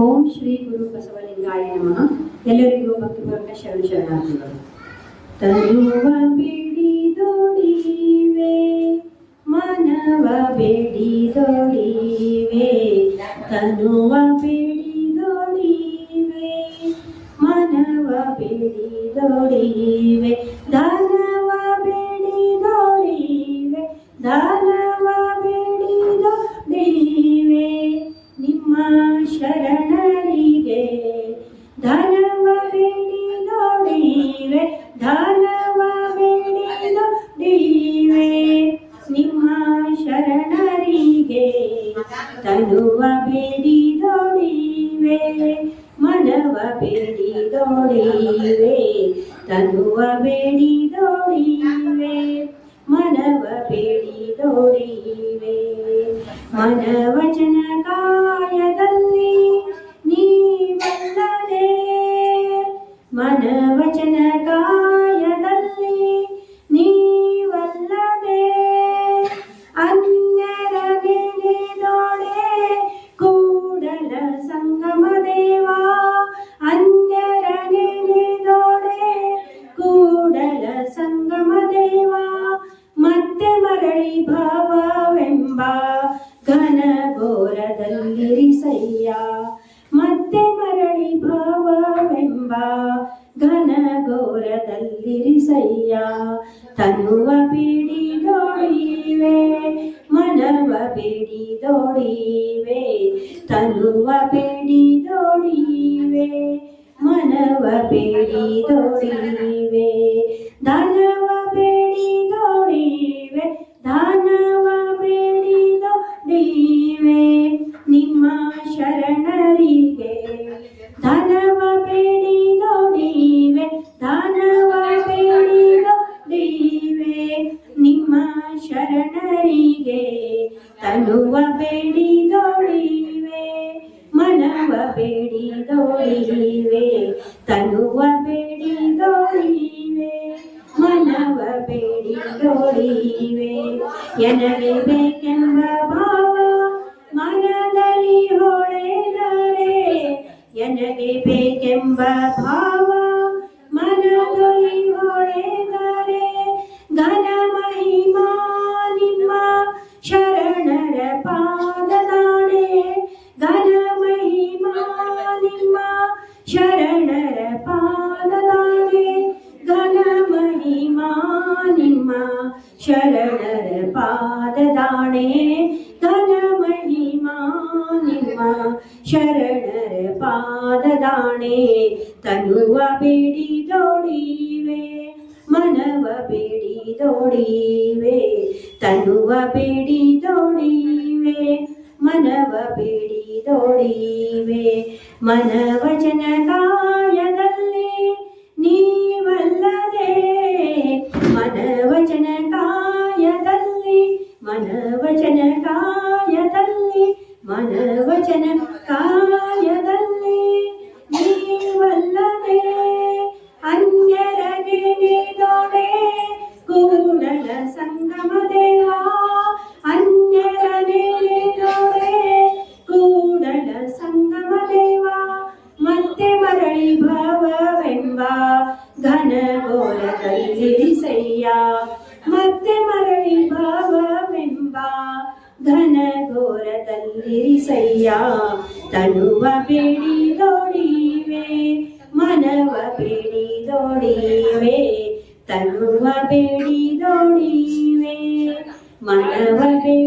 ಓಂ ಶ್ರೀ ಗುರು ಬಸವಲಿಂಗಾಯ ನಮಃ. ಎಲ್ಲರಿಗೂ ಭಕ್ತಿಪೂರ್ವಕ ಶರಣ ಶರಣಾರ್ಥಿಗಳು. ತನುವ ಬಿಡಿದೊಡಿವೆ ಮನವ ಬಿಡಿದೊಡಿವೆ ತನುವ ಬಿಡಿದೊಡಿವೆ ಮನವ ಬೇಡಿ ದೊಡಿವೆ ದಾನವ ಬೇಡಿ ದೊಡಿವೆ ದಾನವ ತನುವ ಬೇಡಿದೊಡಿವೆ ಮನವ ಬೇಡಿದೊಡಿವೆ ತನುವ ಬೇಡಿದೊಡಿವೆ ಮನವ ಬೇಡಿದೊಡಿವೆ ಮನವಚನ ಕಾಯದಲ್ಲಿ ನೀವಲ್ಲದೆ ಮನವಚನ ಕಾಯದಲ್ಲಿ ಸಂಗಮ ದೇವ ಮತ್ತೆ ಮರಳಿ ಭಾವವೆಂಬ ಘನ ಘೋರದಲ್ಲಿರಿಸಯ್ಯ ಮತ್ತೆ ಮರಳಿ ಭಾವವೆಂಬ ಘನ ಘೋರದಲ್ಲಿರಿಸಯ್ಯ ತನ್ನುವ ಬಿಡಿದೊಡಿವೆ ಮನವ ಬಿಡಿದೊಡಿವೆ ತನ್ನುವ ಬಿಡಿದೊಡಿವೆ ಮನವ ಬೇಡಿದೊಡಿವೆ ದಾನವ ತನುವ ಬೇಡಿದೊಡಿವೆ ಮನವ ಬೇಡಿದೊಡಿವೆ ತನುವ ಬೇಡಿದೊಡಿವೆ ಮನವ ಬೇಡಿದೊಡಿವೆ ಎನಗೆ ಬೇಕೆಂಬ ಭಾವ ಮನದಲ್ಲಿ ಹೊಳೆದರೆ ಎನಗೆ ಬೇಕೆಂಬ ಭಾವ ನಿಮ್ಮ ಶರಣರ ಪಾದದಾಣೆ ಘನ ಮಹಿಮಾ ನಿಮ್ಮ ಶರಣರ ಪಾದದಾಣೆ ತನುವ ಬೇಡಿದೊಡಿವೆ ಮನವ ಬೇಡಿದೊಡಿವೆ ತನುವ ಬೇಡಿದೊಡಿವೆ ಮನವ ಬೇಡಿದೊಡಿವೆ ಮನವಚನ ಕಾಯದಲ್ಲಿ ಮನವಚನ ಕಾಯದಲ್ಲಿ ಮನವಚನ ಕಾಯದಲ್ಲಿ ನೀವಲ್ಲದೆ ಅನ್ಯರ ನೆನೆದೊಡೆ ಕೂಡಲ ಸಂಗಮ ದೇವ ಅನ್ಯರ ನೆನೆದೊಡೆ ಕೂಡಲ ಸಂಗಮ ದೇವ ಮತ್ತೆ ಮರಳಿ ಭವವೆಂಬ ಘನ ಘೋರದಲ್ಲಿರಿಸಯ್ಯ ಮತ್ತೆ ಮರಳಿ ಭವವೆಂಬ ఘన ఘోర తల్లిరిసయ్యా తనువ పిడిదోడివే మనవ పిడిదోడివే తనువ పిడిదోడివే మనవ పిడి